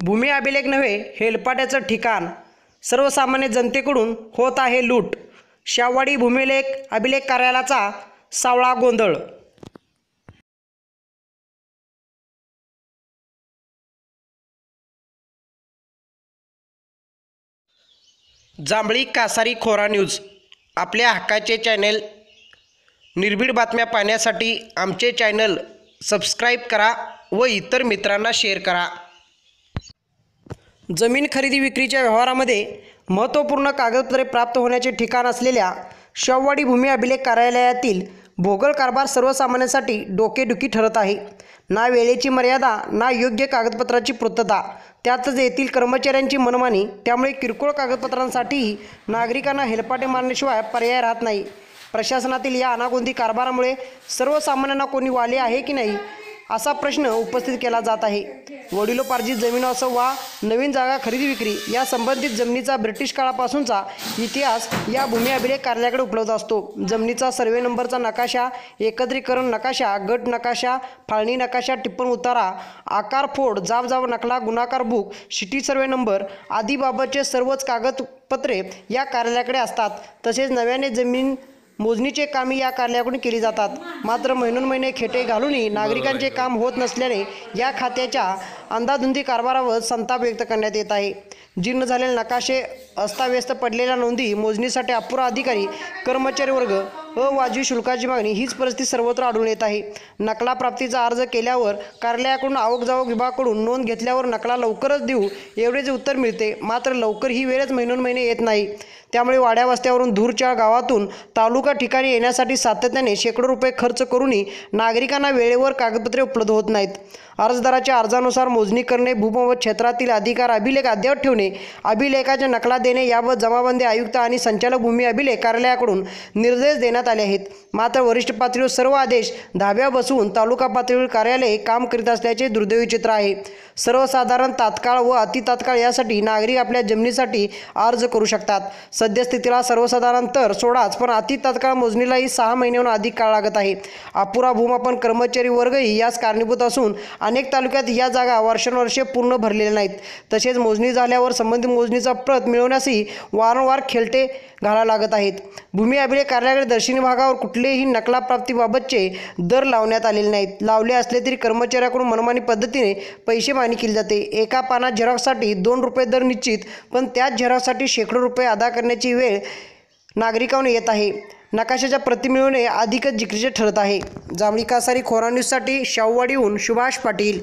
भूमी अभिलेख नव्हे हेलपाट्याचं ठिकाण. सर्वसामान्य जनतेकडून होत आहे लूट. शावाडी भूमिलेख अभिलेख कार्यालयाचा सावळा गोंधळ. जांभळी कासारी खोरा न्यूज आपल्या हक्काचे चॅनेल. निर्भीड बातम्या पाहण्यासाठी आमचे चॅनल सबस्क्राईब करा व इतर मित्रांना शेअर करा. जमीन खरेदी विक्रीच्या व्यवहारामध्ये महत्त्वपूर्ण कागदपत्रे प्राप्त होण्याचे ठिकाण असलेल्या शववाडी भूमी अभिलेख कार्यालयातील भोगल कारभार सर्वसामान्यांसाठी डोकेदुखी ठरत आहे. ना वेळेची मर्यादा ना योग्य कागदपत्राची पूर्तता. त्यातच येथील कर्मचाऱ्यांची मनमानी. त्यामुळे किरकोळ कागदपत्रांसाठीही नागरिकांना हेलपाटे मारण्याशिवाय पर्याय राहत नाही. प्रशासनातील या अनागोंदी कारभारामुळे सर्वसामान्यांना कोणी वाले आहे की नाही असा प्रश्न उपस्थित केला जात आहे. वडिलोपार्जित जमीन असो वा नवीन जागा खरेदी विक्री या संबंधित जमिनीचा ब्रिटिश काळापासूनचा इतिहास या भूमी अभिलेख कार्यालयाकडे उपलब्ध असतो. जमिनीचा सर्वे नंबरचा नकाशा एकत्रीकरण नकाशा गट नकाशा फाळणी नकाशा टिप्पण उतारा आकार फोड जाब जाब नकला गुणाकार बुक सिटी सर्वे नंबर आदीबाबतचे सर्वच कागदपत्रे या कार्यालयाकडे असतात. तसेच नव्याने जमीन मोजणीचे कामे या कार्यालयाकडून केली जातात. मात्र महिनोन महिने खेटे घालूनही नागरिकांचे काम होत नसल्याने या खात्याच्या अंदाधुंदी कारभारावर संताप व्यक्त करण्यात येत आहे. जीर्ण झालेले नकाशे अस्ताव्यस्त पडलेल्या नोंदी मोजणीसाठी अपुरा अधिकारी कर्मचारी वर्ग अवाजवी शुल्काची मागणी. हीच परिस्थिती सर्वत्र आढळून येत आहे. नकला प्राप्तीचा अर्ज केल्यावर कार्यालयाकडून आवक जावक विभागाकडून नोंद घेतल्यावर नकला लवकरच देऊ एवढेच उत्तर मिळते. मात्र लवकर ही वेळच महिनोन महिने येत नाही. त्यामुळे वाड्या वस्त्यावरून दूरच्या गावातून तालुका ठिकाणी येण्यासाठी सातत्याने शेकडो रुपये खर्च करूनही नागरिकांना वेळेवर कागदपत्रे उपलब्ध होत नाहीत. अर्जदाराच्या अर्जानुसार मोजणी करणे भूमव क्षेत्रातील अधिकार अभिलेख अद्ययावत ठेवणे अभिलेखाच्या नकला देणे याबाबत जमाबंदी आयुक्त आणि संचालक भूमी अभिलेख कार्यालयाकडून निर्देश देण्यात आले आहेत. मात्र वरिष्ठ पातळीवर सर्व आदेश धाब्या बसवून तालुका पातळीवर कार्यालय काम करीत असल्याचे दुर्दैवी चित्र आहे. सर्वसाधारण तात्काळ व अतितात्काळ यासाठी नागरिक आपल्या जमिनीसाठी अर्ज करू शकतात. सद्यस्थितीला सर्वसाधारण तर सोडाच पण अतितात्काळ मोजणीलाही सहा महिन्याहून अधिक काळ लागत आहे. अपुरा भूमापन कर्मचारी वर्गही यास कारणीभूत असून अनेक तालुक्यात या जागा वर्षानुवर्षे पूर्ण भरलेल्या नाहीत. तसेच मोजणी झाल्यावर संबंधित मोजणीचा प्रत मिळवण्यासही वारंवार खेळटे घालावे लागत आहेत. भूमी अभिलेख कार्यालयाकडे दर्शनी भागावर कुठलेही नकला प्राप्तीबाबतचे दर लावण्यात आलेले नाहीत. लावले असले तरी कर्मचाऱ्याकडून मनमानी पद्धतीने पैसे मागणी केली जाते. एका पानात झेरॉक्ससाठी दोन रुपये दर निश्चित पण त्याच झेरॉक्ससाठी शेकडो रुपये अदा करण्याची वेळ नागरिकांना येत आहे. नकाशाच्या प्रती मिळवणे अधिकच जिकरीचे ठरत आहे. जांभळी कासारी खोरा न्यूजसाठी शाहूवाडीहून सुभाष पाटील.